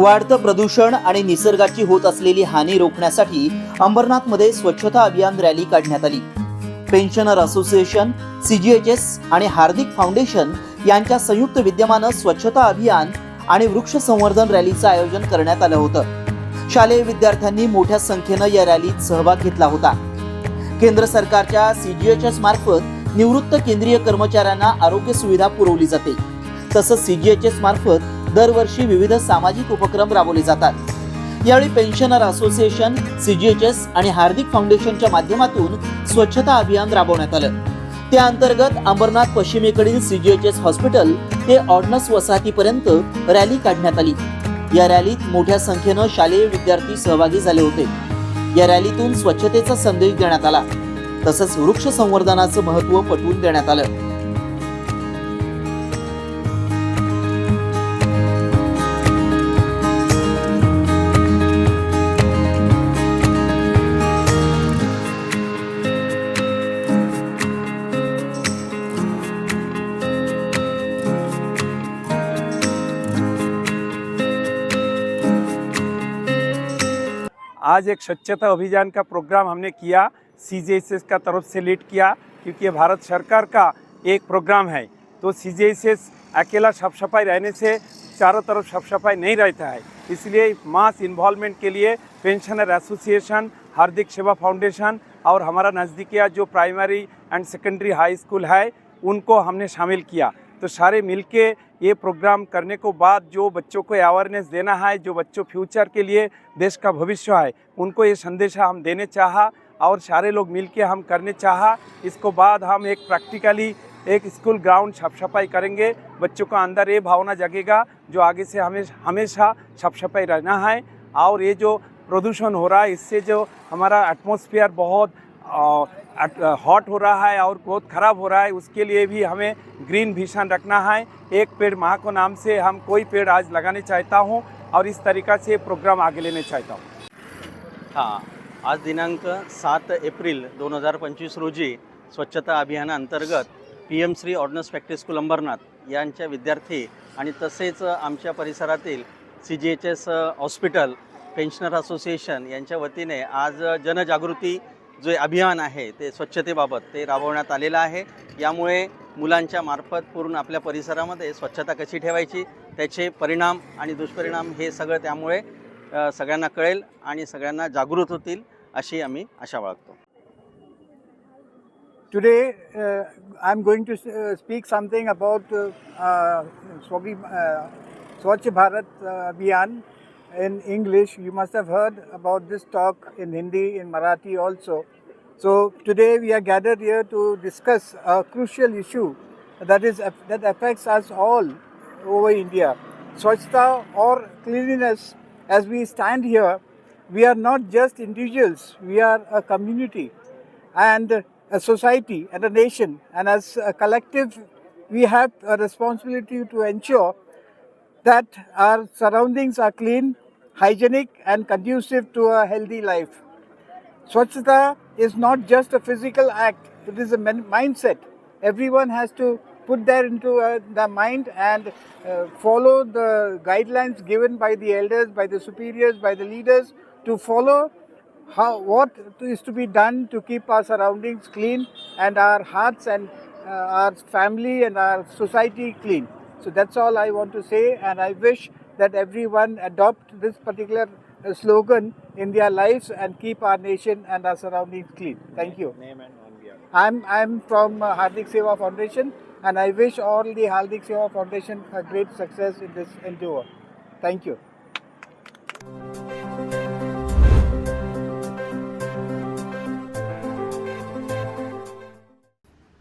वाढतं प्रदूषण आणि निसर्गाची होत असलेली हानी रोखण्यासाठी अंबरनाथमध्ये स्वच्छता अभियान रॅली काढण्यात आली. पेन्शनर असोसिएशन सीजीएचएस आणि हार्दिक फाउंडेशन यांच्या संयुक्त विद्यमानं स्वच्छता अभियान आणि वृक्ष संवर्धन रॅलीचं आयोजन करण्यात आलं होतं. शालेय विद्यार्थ्यांनी मोठ्या संख्येनं या रॅलीत सहभाग घेतला होता. केंद्र सरकारच्या सीजीएचएस मार्फत निवृत्त केंद्रीय कर्मचाऱ्यांना आरोग्य सुविधा पुरवली जाते. तसंच सीजीएचएस मार्फत दरवर्षी विविध सामाजिक उपक्रम राबवले जातात. यावेळी पेन्शनर असोसिएशन सीजीएचएस आणि हार्दिक फाउंडेशनच्या माध्यमातून स्वच्छता अभियान राबवण्यात आलं. त्या अंतर्गत अंबरनाथ पश्चिमेकडील सीजीएचएस हॉस्पिटल ते ऑर्डनस वसाहतीपर्यंत रॅली काढण्यात आली. या रॅलीत मोठ्या संख्येनं शालेय विद्यार्थी सहभागी झाले होते. या रॅलीतून स्वच्छतेचा संदेश देण्यात आला. तसंच वृक्ष संवर्धनाचं महत्त्व पटवून देण्यात आलं. आज एक स्वच्छता अभियान का प्रोग्राम हमने किया सी का तरफ़ से लीड किया, क्योंकि ये भारत सरकार का एक प्रोग्राम है। तो सी अकेला साफ़ सफ़ाई रहने से चारों तरफ़ साफ़ सफ़ाई नहीं रहता है। इसलिए मास इन्वॉल्वमेंट के लिए पेंशनर एसोसिएशन हार्दिक सेवा फाउंडेशन और हमारा नज़दीकिया जो primary and secondary high school है, उनको हमने शामिल किया। तो सारे मिलके ये प्रोग्राम करने को बाद जो बच्चों को अवेयरनेस देना है, जो बच्चों फ्यूचर के लिए देश का भविष्य है, उनको ये संदेशा हम देने चाहा और सारे लोग मिलके हम करने चाहा। इसको बाद हम एक प्रैक्टिकली एक स्कूल ग्राउंड साफ़ सफ़ाई करेंगे। बच्चों का अंदर ये भावना जगेगा जो आगे से हमें हमेशा साफ़ सफ़ाई रहना है। और ये जो प्रदूषण हो रहा है, इससे जो हमारा एटमोसफियर बहुत हॉट हो रहा है और बहुत ख़राब हो रहा है उसके लिए भी हमें ग्रीन भीषण रखना है। एक पेड़ माँ को नाम से हम कोई पेड़ आज लगाने चाहता हूँ और इस तरीका से प्रोग्राम आगे लेने चाहता हूँ। हां आज दिनांक सात एप्रिल दोन हजार पंचवीस रोजी स्वच्छता अभियानाअंतर्गत P M Shri ordnance factory school Ambernath यांच्या विद्यार्थी आणि तसेच आमच्या परिसरातील C G H S hospital pensioner association यांच्या वतीने आज जनजागृती जे अभियान आहे ते स्वच्छतेबाबत ते राबवण्यात आलेलं आहे. यामुळे मुलांच्या मार्फत पूर्ण आपल्या परिसरामध्ये स्वच्छता कशी ठेवायची त्याचे परिणाम आणि दुष्परिणाम हे सगळं त्यामुळे सगळ्यांना कळेल आणि सगळ्यांना जागृत होतील अशी आम्ही आशा बाळगतो. Today, uh, I'm going to uh, speak something about uh, uh, Swagi, uh, Swachh Bharat uh, Abhiyan in English. You must have heard about this talk in Hindi, in Marathi also. So today we are gathered here to discuss a crucial issue that is that affects us all over India. Swachhta or cleanliness, as we stand here, we are not just individuals; we are a community, and a society and a nation. And as a collective, we have a responsibility to ensure that our surroundings are clean, hygienic, and conducive to a healthy life. Swachhata is not just a physical act, it is a mindset. Everyone has to put that into uh, the mind and uh, follow the guidelines given by the elders, by the superiors, by the leaders to follow how what is to be done to keep our surroundings clean and our hearts and uh, our family and our society clean. So that's all I want to say, and I wish that everyone adopt this particular uh, slogan in their lives and keep our nation and our surroundings clean. Thank you. I'm I'm from uh, Hardik Seva Foundation, and I wish all the Hardik Seva Foundation a great success in this endeavor. Thank you.